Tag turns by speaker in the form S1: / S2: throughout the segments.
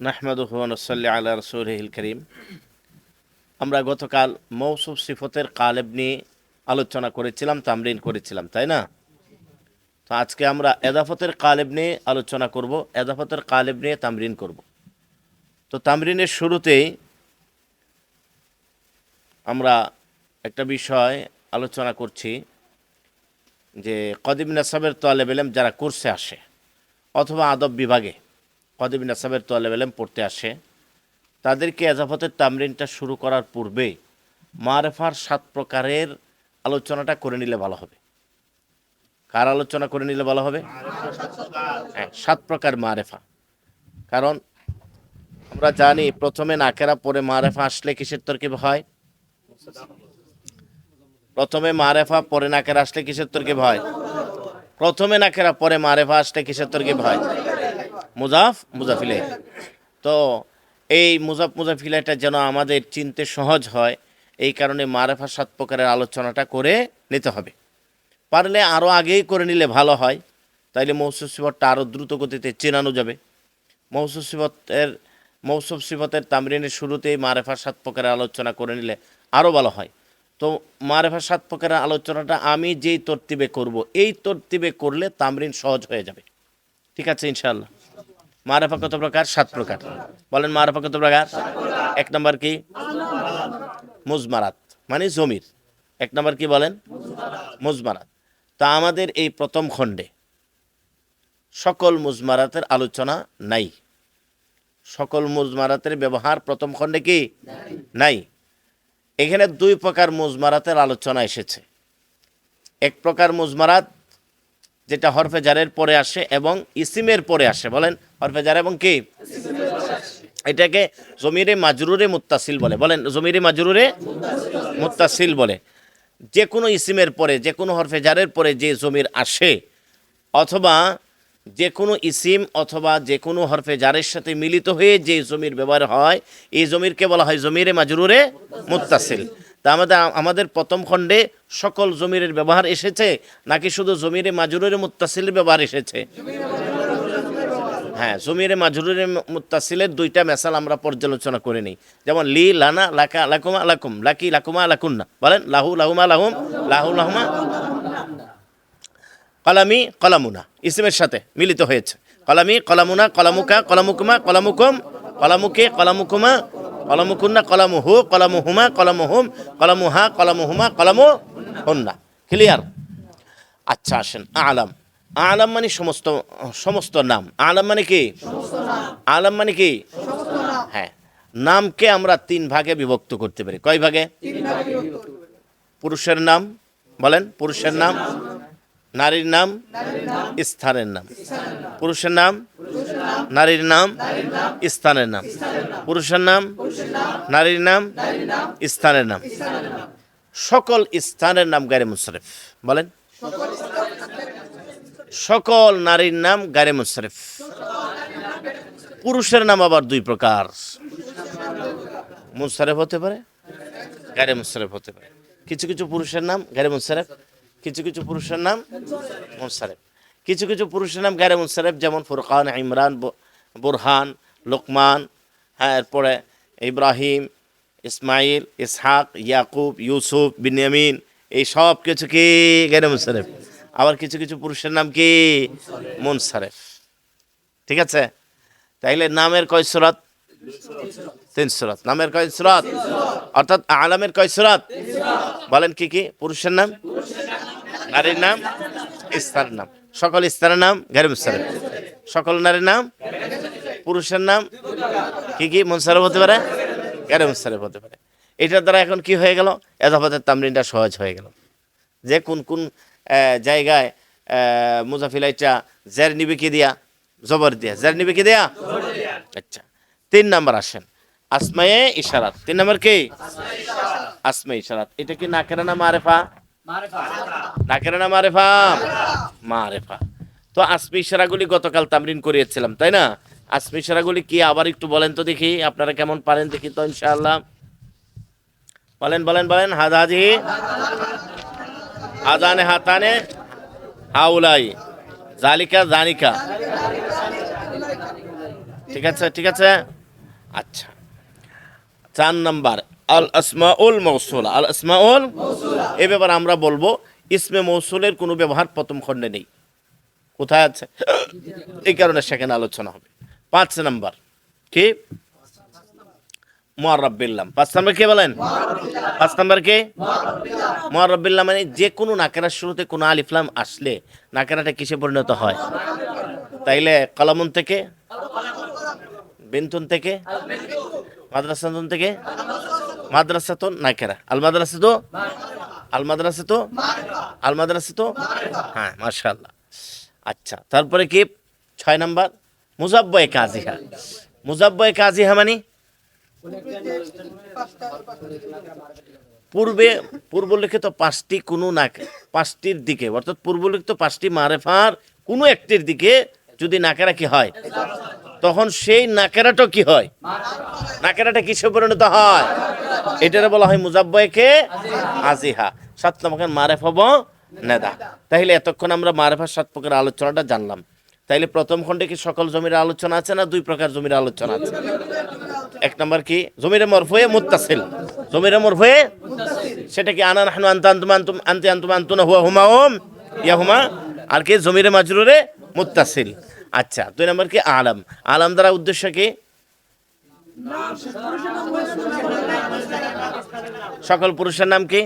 S1: নাহমাদুহনসল্লি আল্লাহ রসুলহিল করিম। আমরা গতকাল মৌসুফ সিফতের কালেব নিয়ে আলোচনা করেছিলাম, তামরিন করেছিলাম, তাই না? তো আজকে আমরা এদাফতের কালেব নিয়ে আলোচনা করব, এদাফতের কালেব নিয়ে তামরিন করব। তো তামরিনের শুরুতেই আমরা একটা বিষয় আলোচনা করছি যে কদিম নাসাবের তোয়ালেব এলেম যারা কোর্সে আসে অথবা আদব বিভাগে কদিম নাসাবের তোয়ালেব এলেম পড়তে আসে। তাদেরকে এজাফতের তামরিনটা শুরু করার পূর্বে মারেফার সাত প্রকারের আলোচনাটা করে নিলে ভালো হবে। কার আলোচনা করে নিলে ভালো হবে? হ্যাঁ সাত প্রকার মারেফা। কারণ আমরা জানি প্রথমে নাকেরা পরে মারেফা আসলে কিসের তরকিব হয়? প্রথমে মারেফা, পরে নাকেরা আসলে কিসের তরকিব হয়? প্রথমে নাকেরা, পরে মারেফা আসলে কিসের তরকিব হয়? মুজাফ মুজাফিলে তো এই মুজাফ মুজাফিলাটা যেন আমাদের চিনতে সহজ হয়, এই কারণে মারেফা সাত প্রকারের আলোচনাটা করে নিতে হবে। পারলে আরও আগেই করে নিলে ভালো হয়, তাইলে মৌসুফ সিবতটা আরও দ্রুত গতিতে চেনানো যাবে। মৌসুফ সিবতের মৌসুফ সিবতের তামরিনের শুরুতেই মারেফা সাত প্রকারের আলোচনা করে নিলে আরও ভালো হয়। তো মারেফা সাত প্রকারের আলোচনাটা আমি যেই তরতিবে করব, এই তরতিবে করলে তামরিন সহজ হয়ে যাবে। ঠিক আছে, ইনশাআল্লাহ। মারেফা কত প্রকার সাত প্রকার। বলেন মারেফা কত প্রকার? এক নম্বর কি? মুজমারাত মানে জমির। এক নম্বর কি বলেন? মুজমারাত। তা আমাদের এই প্রথম খণ্ডে সকল মুজমারাতের আলোচনা নাই। সকল মুজমারাতের ব্যবহার প্রথম খণ্ডে কি? নাই। এখানে দুই প্রকার মুজমারাতের আলোচনা এসেছে। এক প্রকার মুজমারাত যেটা হরফে জারের পরে আসে এবং ইসিমের পরে আসে। বলেন, হরফে জার এবং কি? এটাকে জমিরে মাজরুরে মুত্তাসিল বলে। বলেন, জমিরে মাজরুরে মুত্তাসিল বলে। যে কোনো ইসিমের পরে, যে কোনো হরফে জারের পরে যে জমির আসে, অথবা যে কোনো ইসিম অথবা যে কোনো হরফে জারের সাথে মিলিত হয়ে যে জমির ব্যবহার হয়, এই জমিরকে বলা হয় জমিরে মাজরুরে মুত্তাসিল। তা আমাদের আমাদের প্রথম খণ্ডে সকল জমিরের ব্যবহার এসেছে, নাকি শুধু জমিরে মাজরুরে মুত্তাসিলের ব্যবহার এসেছে? হ্যাঁ জমিরে মাজরুরে মুত্তাসিলের দুইটা মেসাল আমরা পর্যালোচনা করে নিই। যেমন লি, লানা, লাকা, লাকুমা, লাকুম, লাকি, লাকুমা, লাকুন্না। বলেন, লাহু, লাহুমা, লাহুম, লাহু, লাহুমা, কলামি, কলামুনা। ইসমের সাথে মিলিত হয়েছে। কলামি, কলামুনা, কলামুকা, কলামুকুমা, কলামুকুম, কলামুকে, কলামুকুমা কলামুকুন্না, কলামুহু, কলামুহুমা, কলামুহুম, কলামুহা, কলামুহুমা কলামু হুন্না ক্লিয়ার আচ্ছা আসেন। আলাম। আলাম মানে সমস্ত সমস্ত নাম। আলাম মানে কি? আলাম মানে কি? হ্যাঁ। নামকে আমরা তিন ভাগে বিভক্ত করতে পারি। কয় ভাগে? পুরুষের নাম। বলেন, পুরুষের নাম। নারীর নাম, স্থানের নাম। পুরুষের নাম, নারীর নাম, স্থানের নাম। পুরুষের নাম, নারীর নাম, স্থানের নাম। সকল স্থানের নাম গারে মুশরেফ। বলেন। সকল নারীর নাম গারে মুশরেফ। পুরুষের নাম আবার দুই প্রকার। মুশারেফ হতে পারে গারে মুশারেফ হতে পারে। কিছু কিছু পুরুষের নাম গারে মুশারেফ। কিছু কিছু পুরুষের নাম মুশারেফ কিছু কিছু পুরুষের নাম গারে মুশারেফ যেমন ফুরকান, ইমরান বুরহান, লোকমান হ্যাঁ এরপরে ইব্রাহিম, ইসমাইল, ইসহাক, ইয়াকুব, ইউসুফ, বিনিয়ামিন, এই সব কিছু কি গারে মুশারেফ আবার কিছু কিছু পুরুষের নাম কি মুনসারেফ ঠিক আছে? তাইলে নামের কয় সুরাত? তিন সুরাত। নামের কয় সুরাত? অর্থাৎ আলামের কয় সুরাত? বলেন কি কি পুরুষের নাম? নারীর নাম? স্থানের নাম। সকল স্থানের নাম? গারি মুসারেফ সকল নারীর নাম? পুরুষের নাম? কি কি? মুনসারেফ হতে পারে? গারি মুসারেফ হতে পারে। এটার দ্বারা এখন কি হয়ে গেল? এজাফতের তামরিনটা সহজ হয়ে গেল। যে কোন কোন জায়গায় মুজাফিলাইটা জের নিবে কি দিয়া? জবর দিয়া। জের নিবে কি দিয়া? আচ্ছা। তিন নাম্বার আসেন। আসমায়ে ইশারাত। তিন নাম্বার কি? আসমা ইশারাত। এটা কি না নাকেরা না মারেফা? নাকেরা না মারেফা? মারেফা। তো আসমি গতকাল তামরিন করিয়েছিলাম, তাই না? আসমি ইশারাগুলি কি আবার একটু বলেন তো দেখি, আপনারা কেমন পারেন দেখি তো ইনশাআল্লাহ। বলেন বলেন বলেন হাজাজি আজানে হাতানে, হাউলাই। জালিকা জানিকা ঠিক আছে ঠিক আছে? আচ্ছা। চার নাম্বার আল আসমাউল মৌসুল আল আসমাউল এ ব্যাপারে আমরা বলব ইসমে মৌসুলের কোনো ব্যবহার প্রথম খণ্ডে নেই। কোথায় আছে? এই কারণে সেখানে আলোচনা হবে। পাঁচ নাম্বার কি? মোয়ারব্বিল্লাম পাঁচ নাম্বার কে বলেন? পাঁচ নাম্বার কে? মোয়ারব্বিল্লাম মানে যে কোনো নাকেরার শুরুতে কোনো আলিফলাম আসলে নাকেরাটা কিসে পরিণত হয়? তাইলে কলামন থেকে বিনতুন থেকে মাদ্রাসাতুন থেকে মাদ্রাসাতুন নাকেরা আল মাদ্রাসা তো আল মাদ্রাসা তো আল মাদ্রাসা তো হ্যাঁ মাশাআল্লাহ। আচ্ছা তারপরে কি? ছয় নাম্বার, মুজাব্বয় কাজিহা। মুজাব্বয় কাজিহা মানে? পূর্বে, পূর্বলিখিত পাঁচটি কোনো না পাঁচটির দিকে, অর্থাৎ পূর্বলিখিত পাঁচটি মারেফার কোনো একটির দিকে যদি নাকেরা কি হয় তখন সেই নাকেরাটা কি হয়? নাকেরাটা কিসে পরিণত হয়? এটারে বলা হয় মুজাব্বয়কে আজিহা। সাত নম্বর মারেফ হব নেদা। তাইলে এতক্ষণ আমরা মারেফার সাত প্রকার আলোচনাটা জানলাম। তাইলে প্রথম খণ্ডে কি সকল জমির আলোচনা আছে না দুই প্রকার জমির আলোচনা আছে? এক নম্বর কি? জমিরে মরফয়ে মুত্তাসিল। জমিরে মরফয়ে সেটা কি আনা নাহনু আনতা আনতুম আনতুম আনতি আনতুম আনতুনা হুয়া হুমা ওম ইয়া হুমা? আর কি? জমিরে মাজরুরে মুত্তাসিল। আচ্ছা দুই নম্বর কি? আলাম। আলাম দ্বারা উদ্দেশ্য কি? সকল পুরুষের নাম কি?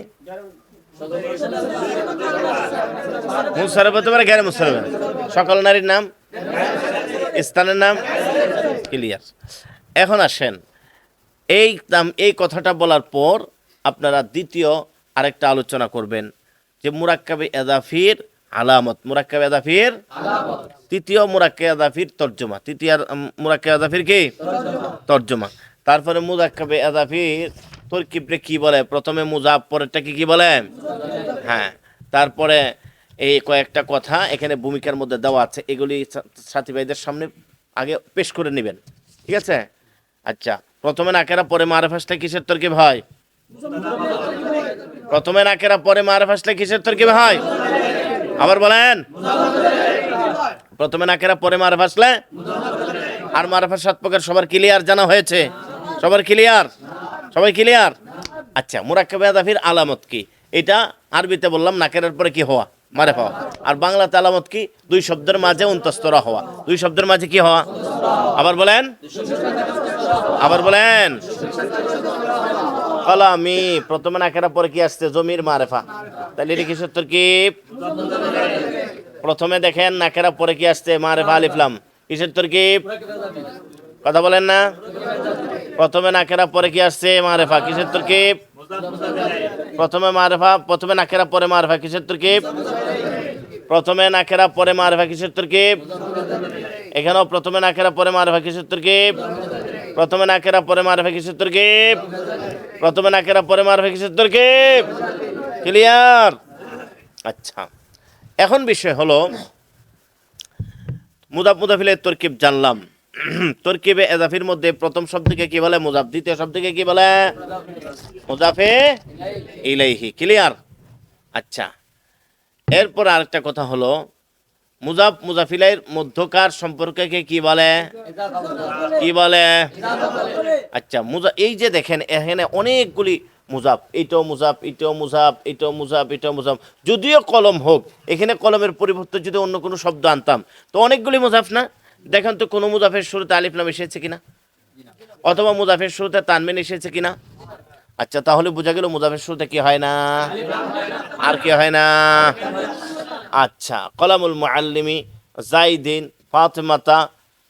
S1: মুসারফ হতে পারে গ্যারে মুসারফ। সকল নারীর নাম? স্থানের নাম? ক্লিয়ার। এখন আসেন। এই নাম, এই কথাটা বলার পর আপনারা দ্বিতীয় আরেকটা আলোচনা করবেন যে মুরাক্কাবে এদাফির আলামত, মুরাক্কাবে এদাফির তৃতীয় মুরাক্কে এদাফির তর্জমা। তৃতীয় মুরাক্কে এদাফির কি? তর্জমা। তারপরে মুরাক্কাবে এদাফির তরকিবরে কি বলে? প্রথমে মুজাব, পরেরটা কি কি বলে? হ্যাঁ। তারপরে এই কয়েকটা কথা এখানে ভূমিকার মধ্যে দেওয়া আছে, এগুলি সাথী ভাইদের সামনে আগে পেশ করে নেবেন। ঠিক আছে? আচ্ছা প্রথমে নাকেরা পরে মারেফাসটা কিসের তরকিব হয়? প্রথমে নাকেরা পরে মারেফাসটা কিসের তরকিব হয়? আবার বলেন। প্রথমে নাকেরা পরে মারেফ আসলে আর মারেফার সাত প্রকার সবার ক্লিয়ার জানা হয়েছে। সবার ক্লিয়ার সবাই ক্লিয়ার আচ্ছা মুরাক্কাবে আদাফির আলামত কি? এটা আরবিতে বললাম নাকেরের পরে কি হওয়া? মারে হওয়া। আর বাংলাতে আলামত কি? দুই শব্দের মাঝে অন্তস্তরা হওয়া। দুই শব্দের মাঝে কি হওয়া? আবার বলেন। আবার বলেন। কলামি প্রথমে নাকেরা পরে কি আসছে? জমির মারেফা। তাহলে এটা কিসের তোর কি? প্রথমে দেখেন নাকেরা পরে কি আসছে? মারেফা আলিফলাম কিসের তোর কি? কথা বলেন না? প্রথমে নাকেরা পরে কি আসছে? মারেফা। কিসের তোর কি? প্রথমে মারেফা, প্রথমে নাকেরা পরে মারেফা। কিসের তোর কি? প্রথমে নাকেরা পরে মারেফা। কিসের তোর কি? এখানেও প্রথমে নাকেরা পরে মারেফা। কিসের তোর কি? প্রথমে নাকেরা পরে মারেফা কিসের তোর কি প্রথমে নাকেরা পরে মারফে কিসের তর্কে ক্লিয়ার আচ্ছা। এখন বিষয় হলো, মুদাফ মুদাফিলের তরকিব জানলাম। তরকিবে এজাফির মধ্যে প্রথম শব্দকে কি বলে, মুজাফ, দ্বিতীয় শব্দকে কি বলে? মুজাফে ইলাইহি। ক্লিয়ার আচ্ছা। এরপর আরেকটা কথা হলো মুজাফ মুজাফিলের মধ্যকার সম্পর্ককে কি বলে? কি বলে? আচ্ছা মুজা, এই যে দেখেন, এখানে অনেকগুলি মুজাফ এইটাও মুজাফ এটাও মুজাফ এটাও মুজাফ এটাও মুজাফ। যদিও কলম হোক, এখানে কলমের পরিবর্তে যদি অন্য কোনো শব্দ আনতাম, তো অনেকগুলি মুজাফ না? দেখেন তো কোনো মুজাফের শুরুতে আলিফলাম এসেছে কিনা? অথবা মুজাফের শুরুতে তানমিন এসেছে কিনা? আচ্ছা তাহলে বোঝা গেল মুজাফের শুরুতে কি হয় না? আর কি হয় না? আচ্ছা কলামুল মুআল্লিমি জাইদিন, ফাতেমাতা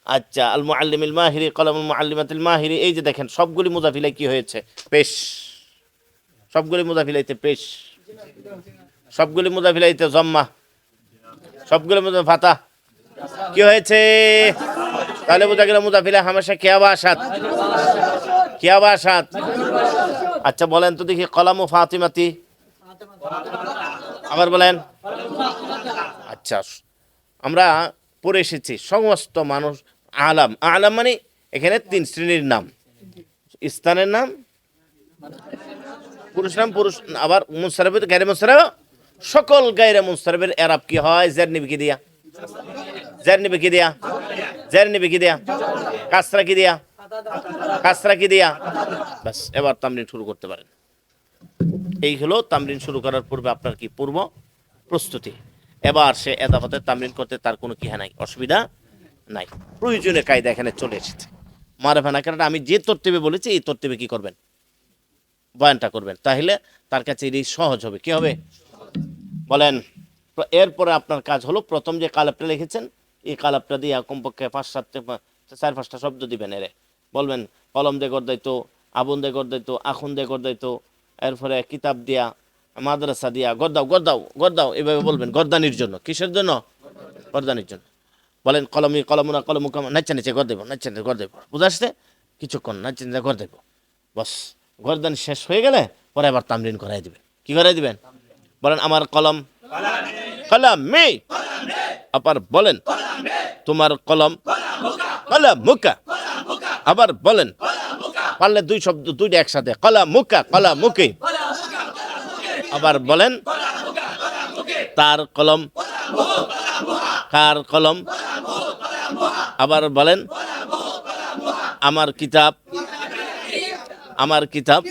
S1: আচ্ছা আল মুআল্লিমিল মাহিরি, কলামুল মুআল্লিমাতিল মাহিরি, এই যে দেখেন, সবগুলি মুজাফিলাই কি হয়েছে? পেশ। সবগুলি মুজাফিলাইতে পেশ। সবগুলি মুজাফিলাইতে জম্মা। সবগুলি মুজা ফাতা কি হয়েছে? তাহলে বোঝা গেল মুজাফিলা হামেশা কেয়াবাসাত কেয়াবাসাত আচ্ছা বলেন তো দেখি কলাম কলামু ফাতিমাতি। আবার বলেন। আচ্ছা আমরা পড়ে এসেছি, সমস্ত মানুষ আলাম। আলাম মানে এখানে তিন শ্রেণির নাম। স্থানের নাম? পুরুষ নাম, পুরুষ আবার মুসারফ গাইরে মুসারফ সকল গাইরে মুসারফের এরাব কি হয়? জের নিবিকে দিয়া? জের নিবে কি দিয়া? জের নিবে কি দিয়া? কাসরা কি দিয়া? কাসরা কি দিয়া? বাস এবার তামরিন শুরু করতে পারেন। এই হলো তামরিন শুরু করার পূর্বে আপনার কি পূর্ব প্রস্তুতি? এবার সে এদাফতে তামরিন করতে তার কোনো কি নাই, অসুবিধা নাই। প্রয়োজনীয় কায়দা এখানে চলে এসেছে। মারেফা না কারণ আমি যে তর্তিবে বলেছি, এই তর্তিবে কি করবেন? বয়ানটা করবেন। তাহলে তার কাছে এই সহজ হবে। কি হবে? বলেন, এরপরে আপনার কাজ হলো প্রথম যে কালাপটা লিখেছেন, এই কালাপটা দিয়ে কমপক্ষে পাঁচ সাতটা চার, পাঁচটা শব্দ দিবেন এরে। বলবেন, কলম দিয়ে গর দাইতো আবুন দিয়ে গর দাইতো আখুন দিয়ে গর দাইতো এরপরে কিতাব দিয়া মাদ্রাসা দিয়া, গদ্দাও গদ্দাও গদ্দাও, এভাবে বলবেন গরদানির জন্য। কিসের জন্য? গরদানির জন্য। বলেন, কলমি, কলমুনা কলমুকা নাচা নিচে গর দেবো, নাচা নিচে গর দেবো। বুঝে আসছে? কিছুক্ষণ নাচা নিচে গর দেবো। বস, গরদান শেষ হয়ে গেলে পরে আবার তামরিন করাই দিবেন। কি করাই দিবেন? বলেন, আমার কলম। কলম। মে আবার বলেন, তোমার কলম। কলম মুকা আবার বলেন, পারলে দুই শব্দ, দুইটা একসাথে। কলা মুকা কলা মুকে আবার বলেন, তার কলম, কার কলম? আবার বলেন, আমার কিতাব আমার কিতাব।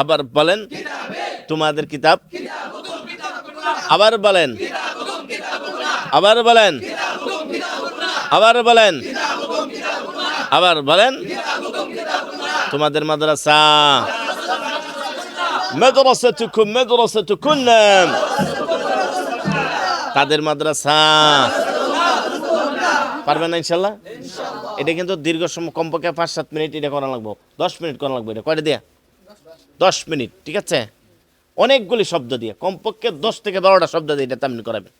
S1: আবার বলেন, তোমাদের কিতাব। আবার বলেন আবার বলেন আবার বলেন আবার বলেন, তোমাদের মাদ্রাসা। মাদ্রাসাতুকুম মাদ্রাসাতুকুন কাদের মাদ্রাসা? পারবেন না ইনশাল্লাহ? এটা কিন্তু দীর্ঘ সময়, কমপক্ষে পাঁচ, সাত মিনিট এটা করা লাগবো। দশ মিনিট করা লাগবে এটা। কয়টা দিয়া? দশ মিনিট, ঠিক আছে? অনেকগুলি শব্দ দিয়ে, কমপক্ষে দশ থেকে বারোটা শব্দ দিয়ে এটা তামিন করাবেন।